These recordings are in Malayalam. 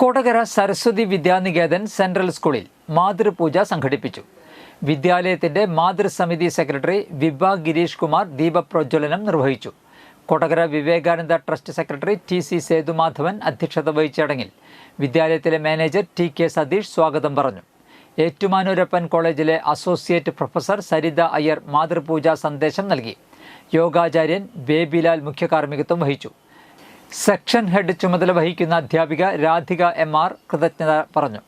കൊടകര സരസ്വതി വിദ്യാനികേതൻ സെൻട്രൽ സ്കൂളിൽ മാതൃപൂജ സംഘടിപ്പിച്ചു. വിദ്യാലയത്തിന്റെ മാതൃസമിതി സെക്രട്ടറി വിഭ ഗിരീഷ് കുമാർ ദീപപ്രജ്വലനം നിർവഹിച്ചു. Kodakara Vivekananda trust secretary T C Sethumadhavan അധ്യക്ഷത വഹിച്ച ചടങ്ങിൽ വിദ്യാലയത്തിലെ മാനേജർ ടി കെ സതീഷ് സ്വാഗതം പറഞ്ഞു. ഏറ്റുമാനൂരപ്പൻ കോളേജിലെ അസോസിയേറ്റ് പ്രൊഫസർ സരിത അയ്യർ മാതൃപൂജ സന്ദേശം നൽകി. യോഗാചാര്യൻ ബേബിലാൽ മുഖ്യകാർമ്മികത്വം വഹിച്ചു. സെക്ഷൻ ഹെഡ് ചുമതല വഹിക്കുന്ന അധ്യാപിക രാധിക എം ആർ കൃതജ്ഞത പറഞ്ഞു.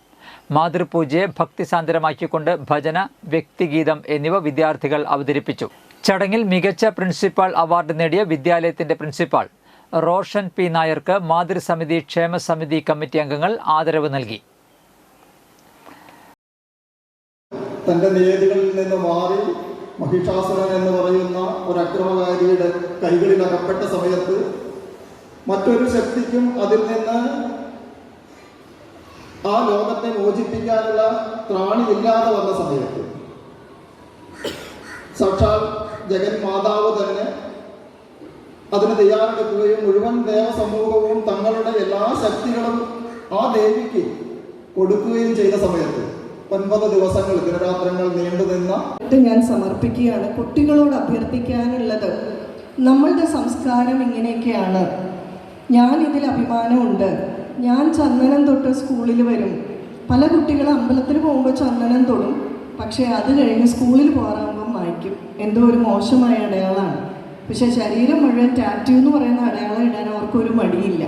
മാതൃപൂജയെ ഭക്തിസാന്ദ്രമാക്കിക്കൊണ്ട് ഭജന വ്യക്തിഗീതം എന്നിവ വിദ്യാർത്ഥികൾ അവതരിപ്പിച്ചു. ചടങ്ങിൽ മികച്ച പ്രിൻസിപ്പാൾ അവാർഡ് നേടിയ വിദ്യാലയത്തിന്റെ പ്രിൻസിപ്പാൾ റോഷൻ പി നായർക്ക് മാതൃസമിതി ക്ഷേമസമിതി കമ്മിറ്റി അംഗങ്ങൾ ആദരവ് നൽകി. തന്റെ നിയതികളിൽ നിന്ന് മാറി മഹിഷാസുരൻ എന്ന് പറയുന്ന ഒരു അക്രമകാരിയുടെ കൈകളിൽ അകപ്പെട്ട സമയത്ത് മറ്റൊരു ശക്തിക്കും അതിൽ നിന്ന് ആ ലോകത്തെ മോചിപ്പിക്കാനുള്ള ത്രാണി ഇല്ലാതെ വന്ന സമയത്ത്. സാക്ഷാൽ ജഗൻ മാതാവ് തന്നെ അതിന് തയ്യാറെടുക്കുകയും മുഴുവൻ ദേവസമൂഹവും തങ്ങളുടെ എല്ലാ ശക്തികളും ആ ദേവിക്ക് കൊടുക്കുകയും ചെയ്ത സമയത്ത് ഒൻപത് ദിവസങ്ങൾ ദിനരാത്രങ്ങൾ നീണ്ടു നിന്ന ഞാൻ സമർപ്പിക്കുകയാണ് കുട്ടികളോട് അഭ്യർത്ഥിക്കാനുള്ളത്. നമ്മളുടെ സംസ്കാരം ഇങ്ങനെയൊക്കെയാണ്. ഞാൻ ഇതിൽ അഭിമാനമുണ്ട്. ഞാൻ ചന്ദനം തൊട്ട് സ്കൂളിൽ വരും. പല കുട്ടികൾ അമ്പലത്തിൽ പോകുമ്പോൾ ചന്ദനം തൊടും. പക്ഷേ അത് കഴിഞ്ഞ് സ്കൂളിൽ പോകാറാകുമ്പോൾ മായ്ക്കും എന്തോ ഒരു മോശമായ അടയാളമാണ് പക്ഷേ ശരീരം മുഴുവൻ ടാറ്റു എന്ന് പറയുന്ന അടയാളം ഇടാൻ അവർക്കൊരു മടിയില്ല.